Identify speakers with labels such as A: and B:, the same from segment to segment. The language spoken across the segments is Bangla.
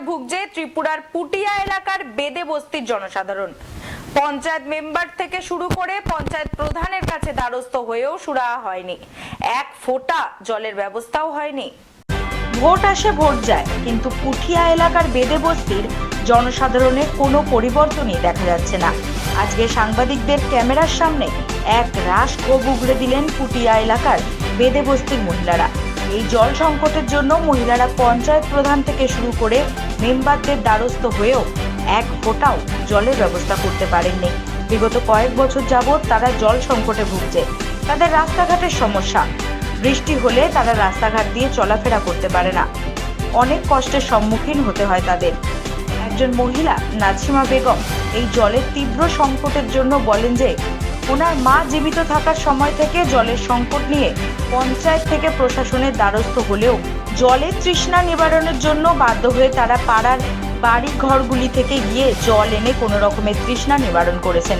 A: ভুগছে ত্রিপুরার পুটিয়া এলাকার বেদে বস্তির জনসাধারণ। পঞ্চায়েত মেম্বার থেকে শুরু করে পঞ্চায়েত প্রধানের কাছে দ্বারস্থ হয়েও সুরাহা হয়নি। এক ফোঁটা জলের ব্যবস্থাও হয়নি। ভোট আসে, ভোট যায়, কিন্তু পুঠিয়া এলাকার বেদে বস্তির জনসাধারণের কোনো পরিবর্তনই দেখা যাচ্ছে না। আজকে সাংবাদিকদের ক্যামেরার সামনে এক রাস ও উগড়ে দিলেন পুটিয়া এলাকার বেদে বস্তির মহিলারা। এই জল সংকটের জন্য মহিলারা পঞ্চায়েত প্রধান থেকে শুরু করে মেম্বারদের দ্বারস্থ হয়েও এক ফোঁটাও জলের ব্যবস্থা করতে পারেননি। বিগত কয়েক বছর যাবৎ তারা জল সংকটে ভুগছে। তাদের রাস্তাঘাটের সমস্যা। বৃষ্টি হলে তারা রাস্তাঘাট দিয়ে চলাফেরা করতে পারে না। অনেক কষ্টের সম্মুখীন হতে হয় তাদের। একজন মহিলা, নাছিমা বেগম, এই জলের তীব্র সংকটের জন্য বলেন যে ওনার মা জীবিত থাকার সময় থেকে জলের সংকট নিয়ে পঞ্চায়েত থেকে প্রশাসনের দ্বারস্থ হলেও জলের তৃষ্ণা নিবারণের জন্য বাধ্য হয়ে তারা পাড়ার বাড়ি ঘরগুলি থেকে গিয়ে জল এনে কোনো রকমের তৃষ্ণা নিবারণ করেছেন।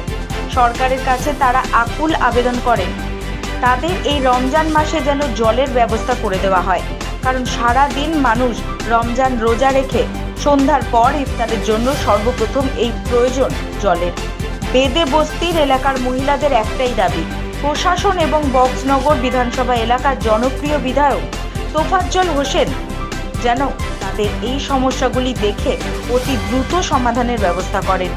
A: সরকারের কাছে তারা আকুল আবেদন করেন তাদের এই রমজান মাসে যেন জলের ব্যবস্থা করে দেওয়া হয়, কারণ সারা দিন মানুষ রমজান রোজা রেখে সন্ধ্যার পর ইফতারের জন্য সর্বপ্রথম এই প্রয়োজন জলের। বেদে বস্তির এলাকার মহিলাদের একটাই দাবি। প্রশাসন এবং বক্সনগর বিধানসভা এলাকার জনপ্রিয় বিধায়ক তোফাজ্জল হোসেন যেন তাদের এই সমস্যাগুলি দেখে অতি দ্রুত সমাধানের ব্যবস্থা করেন।